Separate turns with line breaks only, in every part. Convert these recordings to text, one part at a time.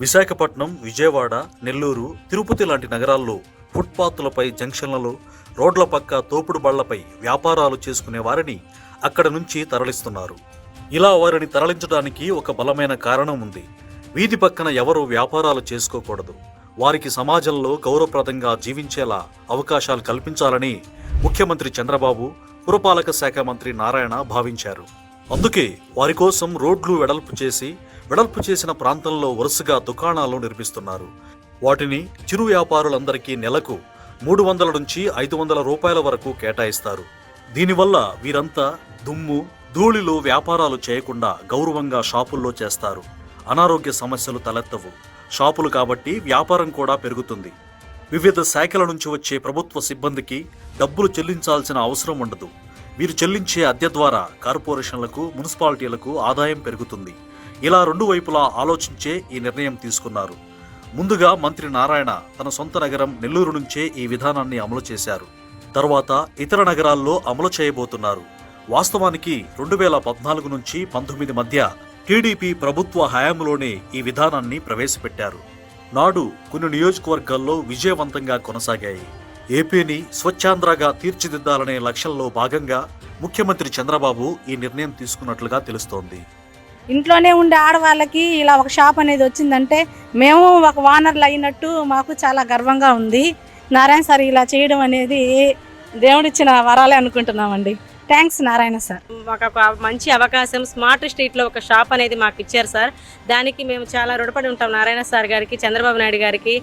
విశాఖపట్నం విజయవాడ నెల్లూరు తిరుపతి లాంటి నగరాల్లో ఫుట్పాత్లపై జంక్షన్లలో రోడ్ల పక్క తోపుడు బళ్ళపై వ్యాపారాలు చేసుకునే వారిని అక్కడ నుంచి తరలిస్తున్నారు. ఇలా వారిని తరలించడానికి ఒక బలమైన కారణం ఉంది. వీధి పక్కన ఎవరు వ్యాపారాలు చేసుకోకూడదు. వారికి సమాజంలో గౌరవప్రదంగా జీవించేలా అవకాశాలు కల్పించాలని ముఖ్యమంత్రి చంద్రబాబు పురపాలక శాఖ మంత్రి నారాయణ భావించారు. అందుకే వారి కోసం రోడ్లు వెడల్పు చేసి వెడల్పు చేసిన ప్రాంతంలో వరుసగా దుకాణాలు నిర్మిస్తున్నారు. వాటిని చిరు వ్యాపారులందరికీ నెలకు మూడు వందల నుంచి ఐదు వందల రూపాయల వరకు కేటాయిస్తారు. దీనివల్ల వీరంతా దుమ్ము ధూళిలో వ్యాపారాలు చేయకుండా గౌరవంగా షాపుల్లో చేస్తారు. అనారోగ్య సమస్యలు తలెత్తవు. షాపులు కాబట్టి వ్యాపారం కూడా పెరుగుతుంది. వివిధ శాఖల నుంచి వచ్చే ప్రభుత్వ సిబ్బందికి డబ్బులు చెల్లించాల్సిన అవసరం ఉండదు. వీరు చెల్లించే అద్దె ద్వారా కార్పొరేషన్లకు మున్సిపాలిటీలకు ఆదాయం పెరుగుతుంది. ఇలా రెండు వైపులా ఆలోచించే ఈ నిర్ణయం తీసుకున్నారు. ముందుగా మంత్రి నారాయణ తన సొంత నగరం నెల్లూరు నుంచే ఈ విధానాన్ని అమలు చేశారు. తర్వాత ఇతర నగరాల్లో అమలు చేయబోతున్నారు. వాస్తవానికి రెండు వేల పద్నాలుగు నుంచి పంతొమ్మిది మధ్య టీడీపీ ప్రభుత్వ హయాంలోనే ఈ విధానాన్ని ప్రవేశపెట్టారు. నాడు కొన్ని నియోజకవర్గాల్లో విజయవంతంగా కొనసాగాయి. ఏపీని స్వచ్ఛాంధ్రగా తీర్చిదిద్దాలనే లక్ష్యంలో భాగంగా ముఖ్యమంత్రి చంద్రబాబు ఈ నిర్ణయం తీసుకున్నట్లుగా తెలుస్తోంది.
ఇంట్లోనే ఉండే ఆడవాళ్ళకి ఇలా ఒక షాప్ అనేది వచ్చిందంటే మేము ఒక వానర్లు అయినట్టు మాకు చాలా గర్వంగా ఉంది. నారాయణ సార్ ఇలా చేయడం అనేది దేవుడిచ్చిన వరాలే అనుకుంటున్నామండి. Thanks Narayana sir.
మాకు ఒక మంచి అవకాశం స్మార్ట్ స్ట్రీట్లో ఒక షాప్ అనేది మాకు ఇచ్చారు సార్. దానికి మేము చాలా రుణపడి ఉంటాం నారాయణ సార్ గారికి చంద్రబాబు నాయుడు గారికి.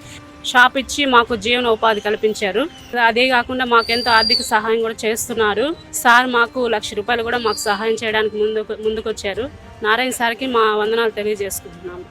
షాప్ ఇచ్చి మాకు జీవన ఉపాధి కల్పించారు. అదే కాకుండా మాకు ఎంతో ఆర్థిక సహాయం కూడా చేస్తున్నారు. సార్ మాకు లక్ష రూపాయలు కూడా మాకు సహాయం చేయడానికి ముందుకు ముందుకొచ్చారు. నారాయణ సార్కి మా వందనాలు తెలియజేసుకుంటున్నాము.